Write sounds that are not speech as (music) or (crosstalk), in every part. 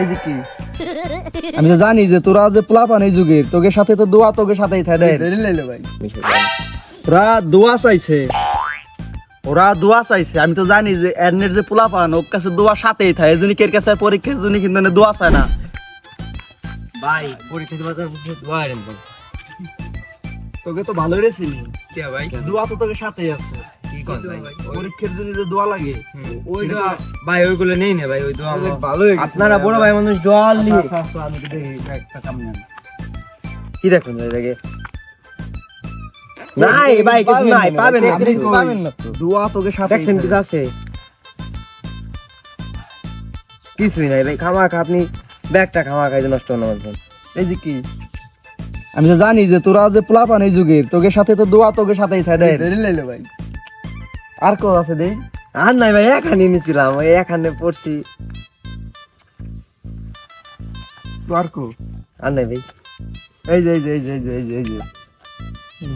এই যে কি? (laughs) আমি তো জানি যে তোরা যে পোলাপান এই যুগের তোকে সাথে তো দোয়া তোকে সাথেই থাকে দেয় ভাই। ওরা দোয়া চাইছে। ওরা দোয়া চাইছে। আমি তো জানি যে এরনের যে পোলাপান ওর কাছে দোয়া সাথেই থাকে এজন্য কের কাছে পরীক্ষা পরীক্ষার কিন্তু মানে দোয়া চায় না? ভাই পরীক্ষা তার বুঝে দোয়া তোকে তো ভালোই রে চিনি কে ভাই? দোয়া তো তোকে সাথেই আছে। কি কোন ভাই? পরীক্ষার জন্য যে দোয়া লাগে ওই দোয়া ভাই ওইগুলো নেই না ভাই ওই দোয়া ভালো আপনারা বড় ভাই মানুষ দোয়া আনলি আমি তো দেখি একটা কাম নেই কি দেখুন ভাই নাই ভাই কিছু নাই পাবেন না। কিছু পাবেন না। দোয়া তোকে সাথে দেখছেন কিছু আছে? কিছুই নাই ভাই খামা খা আপনি ব্যাগটা খামা খাইতে নষ্ট না বলছেন এই যে কি? আমি তো জানি যে তোরা যে পোলাপান এই যুগের তোকে সাথে তো দোয়া তোকে সাথেই থাকে ভাই। আর কো আছে দে আর নাই ভাই এখানে নিছিলাম ওই এখানে পড়ছি তো আর কো আর নাই ভাই এই যে এই যে এই যে এই যে এই যে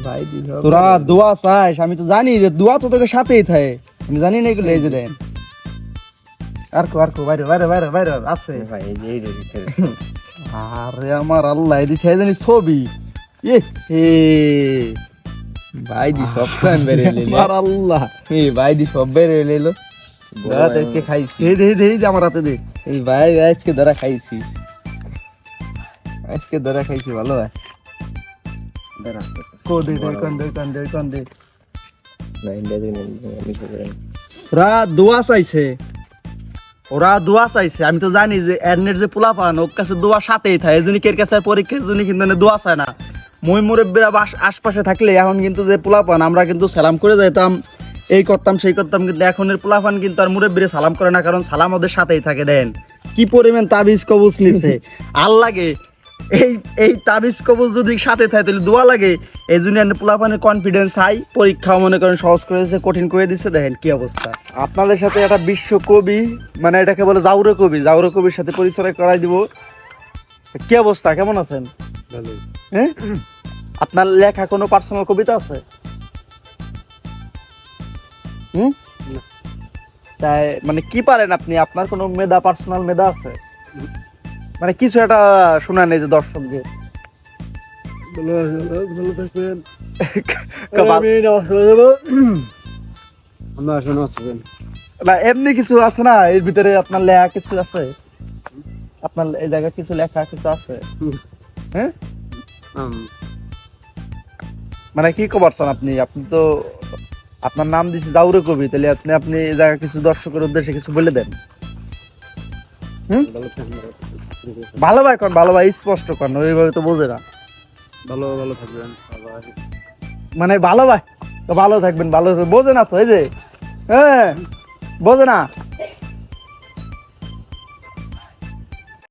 ভাই তোরা দোয়া চাস আমি তো জানি যে দোয়া তো তোকে সাথেই থাকে আমি জানি না এগুলো এই যে দেন আর কো আর কো বাইরে বাইরে বাইরে বাইরে আছে ভাই এই যে এই যে আরে আমার আল্লাহ এদি খেয়ে জানি ছবি এ হে ভাই দি সব বেরে লেলে আমার আল্লাহ। এই ভাই দি সব দাঁড়া তো আজকে খাইছি। দে দে দে দে আমার হাতে দে। এই ভাই আজকে ধরা খাইছি। আজকে ধরা খাইছি ভালো ভাই দাঁড়া কো দে দে কোন দে কোন দে কোন দে। না ইন্ডিয়া আমি করে ওরা দোয়া চাইছে। ওরা দোয়া চাইছে। আমি তো জানি যে এরনের যে পোলাপান ওর কাছে দোয়া সাথেই থাকে। এজন্য কের কাছে আর পরীক্ষার জন্য কিন্তু মানে দোয়া চায় না। মই মুরব্বীরা বাস আশপাশে থাকলে এখন কিন্তু যে পোলাপান আমরা কিন্তু সালাম করে যাইতাম এই করতাম সেই করতাম কিন্তু এখনের পোলাপান কিন্তু আর মুরব্বীরে সালাম করে না কারণ সালাম ওদের সাথেই থাকে দেন। কি পরিমাণ তাবিজ কবুজ নিছে? আর লাগে এই এই তাবিজ কবুজ যদি সাথে থাকে তাহলে দোয়া লাগে। এই জন্য পোলাপানের কনফিডেন্স হাই পরীক্ষা মনে করেন সহজ করে দিচ্ছে কঠিন করে দিচ্ছে দেখেন কি অবস্থা। আপনাদের সাথে একটা বিশ্ব কবি মানে এটাকে বলে জাউরে কবি জাউরে কবির সাথে পরিচয় করাই দিব। কি অবস্থা? কেমন আছেন? হ্যাঁ? আপনার লেখা কোনো পার্সোনাল কবিতা আছে? হুম? তাই মানে কি পারেন আপনি? আপনার কোনো মেধা পার্সোনাল মেধা আছে? মানে কিছু একটা শোনান এই যে দর্শকদের শোনা না এমনি কিছু আছে না? এর ভিতরে আপনার লেখা কিছু আছে? আপনার এই জায়গায় কিছু লেখা কিছু আছে? হ্যাঁ? মানে কি করছেন আপনি? আপনি তো আপনার নাম দিছে দাউরে কবি তাহলে আপনি আপনি এই জায়গায় কিছু দর্শকের উদ্দেশ্যে কিছু বলে দেন। ভালো ভাই কোন ভালো ভাই স্পষ্ট কর ওইভাবে তো বোঝে না। ভালো ভালো থাকবেন মানে ভালো ভাই তো ভালো থাকবেন ভালো বোঝে না তো এই যে। হ্যাঁ বোঝে না।